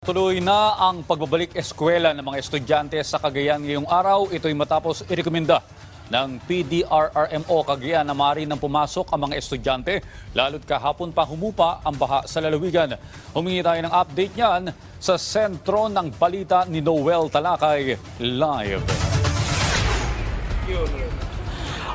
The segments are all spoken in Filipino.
Tuloy na ang pagbabalik eskwela ng mga estudyante sa Cagayan ngayong araw. Ito'y matapos irekomenda ng PDRRMO Cagayan na maaari nang pumasok ang mga estudyante lalo't kahapon pa humupa ang baha sa lalawigan. Humingi tayo ng update niyan sa sentro ng balita ni Noel Talakay live.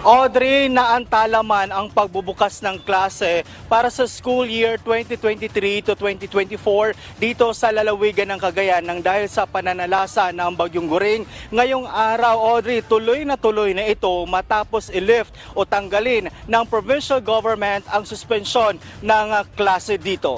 Audrey, naantala man ang pagbubukas ng klase para sa school year 2023 to 2024 dito sa lalawigan ng Cagayan nang dahil sa pananalasa ng Bagyong Guring. Ngayong araw, Audrey, tuloy na tuloy na ito matapos i-lift o tanggalin ng provincial government ang suspensyon ng ah, klase dito.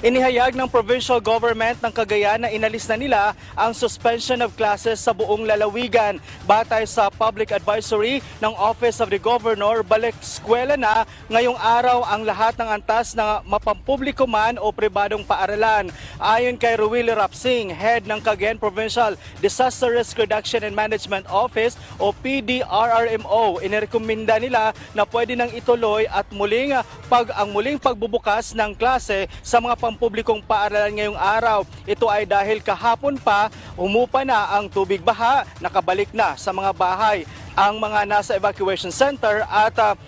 Inihayag ng provincial government ng Cagayan na inalis na nila ang suspension of classes sa buong lalawigan. Batay sa public advisory ng Office of the Governor, balik eskwela na ngayong araw ang lahat ng antas na mapampubliko man o pribadong paaralan. Ayon kay Ruwili Rapsing, head ng Cagayan Provincial Disaster Risk Reduction and Management Office o PDRRMO, inirekomenda nila na pwede nang ituloy at muling pag ang muling pagbubukas ng klase sa mga pampublikong paaralan ngayong araw. Ito ay dahil kahapon pa umupa na ang tubig baha, nakabalik na sa mga bahay ang mga nasa evacuation center at ah,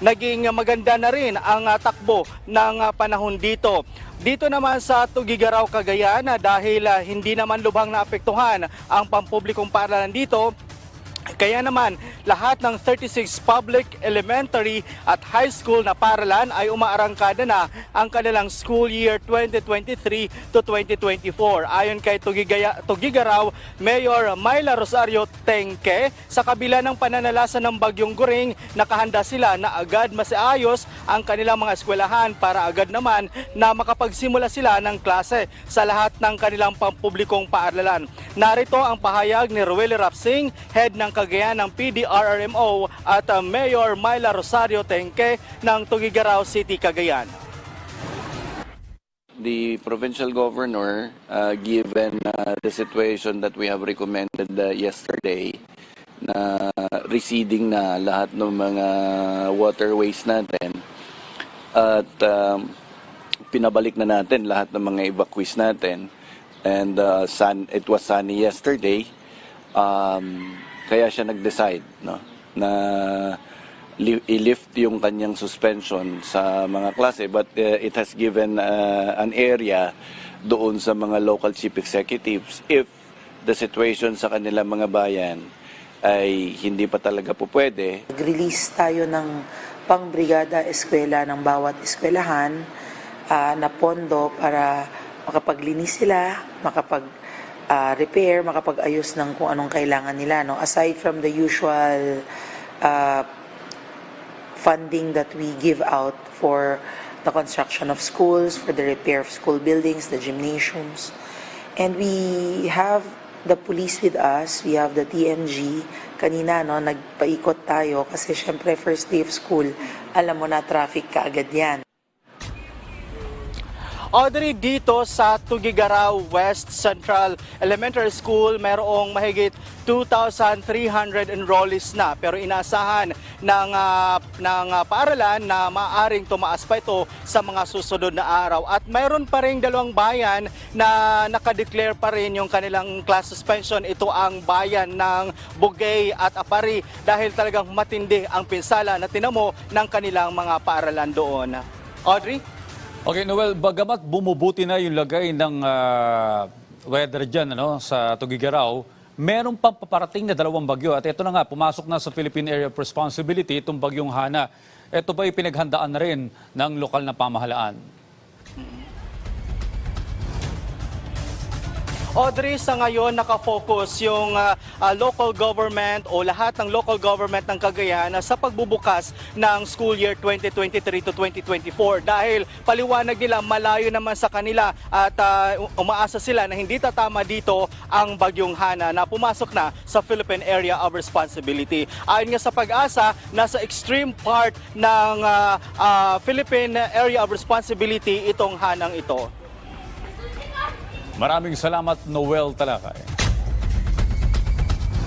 naging maganda na rin ang ah, takbo ng ah, panahon dito. Dito naman sa Tugigaraw, Cagayan, ah, dahil ah, hindi naman lubhang naapektuhan ang pampublikong paaralan dito, kaya naman, lahat ng 36 public, elementary at high school na paralan ay umaarangkada na ang kanilang school year 2023 to 2024. Ayon kay Tugigaya, Tugigaraw, Mayor Myla Rosario Tengke, sa kabila ng pananalasa ng Bagyong Guring, nakahanda sila na agad masiayos ang kanilang mga eskwelahan para agad naman na makapagsimula sila ng klase sa lahat ng kanilang pampublikong paaralan. Narito ang pahayag ni Ruel Rapsing, head ng Cagayan ng PDRRMO at uh, Mayor Myla Rosario Tengke ng Tugigaraw City, Cagayan. the provincial governor, uh, given uh, the situation that we have recommended uh, yesterday, na receding na lahat ng mga waterways natin, at um, pinabalik na natin lahat ng mga evacuees natin, and uh, sun, it was sunny yesterday, um, kaya siya nag-decide no, na li- i-lift yung kanyang suspension sa mga klase. But uh, it has given uh, an area doon sa mga local chief executives if the situation sa kanilang mga bayan ay hindi pa talaga po pwede. Nag-release tayo ng pangbrigada eskwela ng bawat eskwelahan ah, na pondo para makapaglinis sila, makapag ah, repair, makapag-ayos ng kung anong kailangan nila. No? Aside from the usual ah, funding that we give out for the construction of schools, for the repair of school buildings, the gymnasiums. And we have the police with us, we have the TMG. Kanina, no, nagpaikot tayo kasi syempre first day of school, alam mo na traffic ka agad yan. Audrey, dito sa Tugigaraw West Central Elementary School, mayroong mahigit 2,300 enrollees na. Pero inaasahan ng, ah, ng ah, paaralan na maaring tumaas pa ito sa mga susunod na araw. At mayroon pa rin dalawang bayan na nakadeclare pa rin yung kanilang class suspension. Ito ang bayan ng Bugay at Apari dahil talagang matindi ang pinsala na tinamo ng kanilang mga paaralan doon. Audrey? Okay, Noel, bagamat bumubuti na yung lagay ng ah, weather dyan ano, sa Tugigaraw, meron pang paparating na dalawang bagyo. At ito na nga, pumasok na sa Philippine Area of Responsibility itong bagyong Hana. Ito ba pinaghandaan na rin ng lokal na pamahalaan? Audrey, sa ngayon nakafocus yung ah, ah, local government o lahat ng local government ng Cagayan na sa pagbubukas ng school year 2023 to 2024 dahil paliwanag nila malayo naman sa kanila at ah, umaasa sila na hindi tatama dito ang bagyong Hana na pumasok na sa Philippine Area of Responsibility. Ayon nga sa pag-asa, nasa extreme part ng ah, ah, Philippine Area of Responsibility itong Hanang ito. Maraming salamat, Noel Talakay.